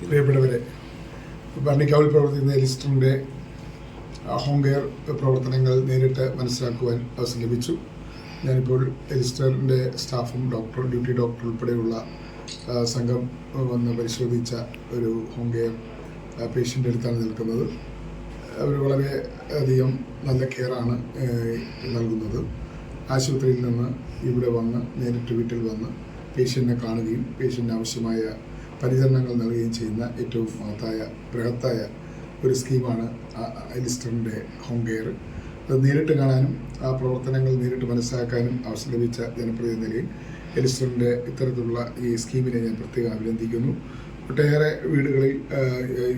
പ്രിയപ്പെട്ടവരെ ഭരണിക്കാവിൽ പ്രവർത്തിക്കുന്ന എലിസ്റ്ററിന്റെ home care പ്രവർത്തനങ്ങൾ നേരിട്ട് മനസ്സിലാക്കുവാൻ അവസരം ലഭിച്ചു. ഞാനിപ്പോൾ എലിസ്റ്ററിന്റെ സ്റ്റാഫും ഡോക്ടർ ഡ്യൂട്ടി ഡോക്ടർ ഉൾപ്പെടെയുള്ള സംഘം വന്ന് പരിശോധിച്ച ഒരു ഹോം കെയർ പേഷ്യന്റെ അടുത്താണ് നിൽക്കുന്നത്. അവർ വളരെ അധികം നല്ല കെയറാണ് നൽകുന്നത്. ആശുപത്രിയിൽ നിന്ന് ഇവിടെ വന്ന് നേരിട്ട് വീട്ടിൽ വന്ന് പേഷ്യന്റിനെ കാണുകയും പേഷ്യന്റിന് ആവശ്യമായ പരിചരണങ്ങൾ നൽകുകയും ചെയ്യുന്ന ഏറ്റവും മഹത്തായ ബൃഹത്തായ ഒരു സ്കീമാണ് എലിസ്റ്ററിന്റെ ഹോം കെയർ. അത് നേരിട്ട് കാണാനും ആ പ്രവർത്തനങ്ങൾ നേരിട്ട് മനസ്സിലാക്കാനും അവസരം ലഭിച്ച ജനപ്രതിനിധി എലിസ്റ്ററിന്റെ ഇത്തരത്തിലുള്ള ഈ സ്കീമിനെ ഞാൻ പ്രത്യേകം അഭിനന്ദിക്കുന്നു. ഒട്ടേറെ വീടുകളിൽ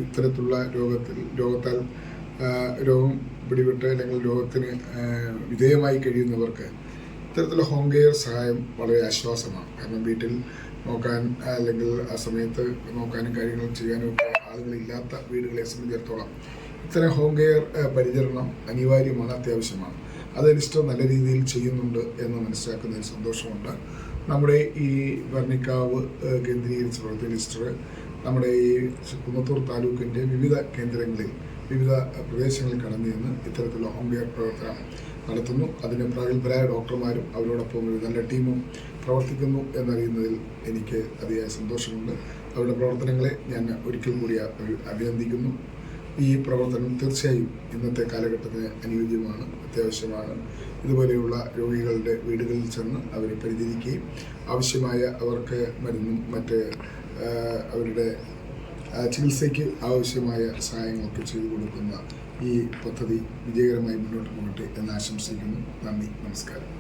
ഇത്തരത്തിലുള്ള രോഗത്തിൽ രോഗത്താൽ രോഗം പിടിപെട്ട് അല്ലെങ്കിൽ രോഗത്തിന് വിധേയമായി കഴിയുന്നവർക്ക് ഇത്തരത്തിലുള്ള ഹോം കെയർ സഹായം വളരെ ആശ്വാസമാണ്. കാരണം വീട്ടിൽ നോക്കാൻ അല്ലെങ്കിൽ ആ സമയത്ത് നോക്കാനും കാര്യങ്ങൾ ചെയ്യാനും ഒക്കെ ആളുകളില്ലാത്ത വീടുകളെ സംബന്ധിച്ചിടത്തോളം ഇത്തരം ഹോം കെയർ പരിചരണം അനിവാര്യമാണ് അത്യാവശ്യമാണ്. അത് അനിഷ്ടം നല്ല രീതിയിൽ ചെയ്യുന്നുണ്ട് എന്ന് മനസ്സിലാക്കുന്നതിൽ സന്തോഷമുണ്ട്. നമ്മുടെ ഈ വർണിക്കാവ് കേന്ദ്രീകരിച്ച പ്രവർത്തിക്കുന്ന ലിസ്റ്റർ നമ്മുടെ ഈ കുന്നത്തൂർ താലൂക്കിന്റെ വിവിധ കേന്ദ്രങ്ങളിൽ വിവിധ പ്രദേശങ്ങളിൽ കടന്നു ചെന്ന് ഇത്തരത്തിലുള്ള ഹോം കെയർ പ്രവർത്തനം നടത്തുന്നു. അതിന് പ്രഗത്ഭരായ ഡോക്ടർമാരും അവരോടൊപ്പം ഒരു നല്ല ടീമും പ്രവർത്തിക്കുന്നു എന്നറിയുന്നതിൽ എനിക്ക് അതിയായ സന്തോഷമുണ്ട്. അവരുടെ പ്രവർത്തനങ്ങളെ ഞാൻ ഒരിക്കൽ കൂടി അഭി- അഭിനന്ദിക്കുന്നു. ഈ പ്രവർത്തനം തീർച്ചയായും ഇന്നത്തെ കാലഘട്ടത്തിന് അനുയോജ്യമാണ് അത്യാവശ്യമാണ്. ഇതുപോലെയുള്ള രോഗികളുടെ വീടുകളിൽ ചെന്ന് അവരെ പരിചരിക്കുകയും ആവശ്യമായ അവർക്ക് മരുന്നും മറ്റ് അവരുടെ ചികിത്സയ്ക്ക് ആവശ്യമായ സഹായങ്ങളൊക്കെ ചെയ്തു കൊടുക്കുന്ന ഈ പദ്ധതി വിജയകരമായി മുന്നോട്ട് പോകട്ടെ എന്ന് ആശംസിക്കുന്നു. നന്ദി നമസ്കാരം.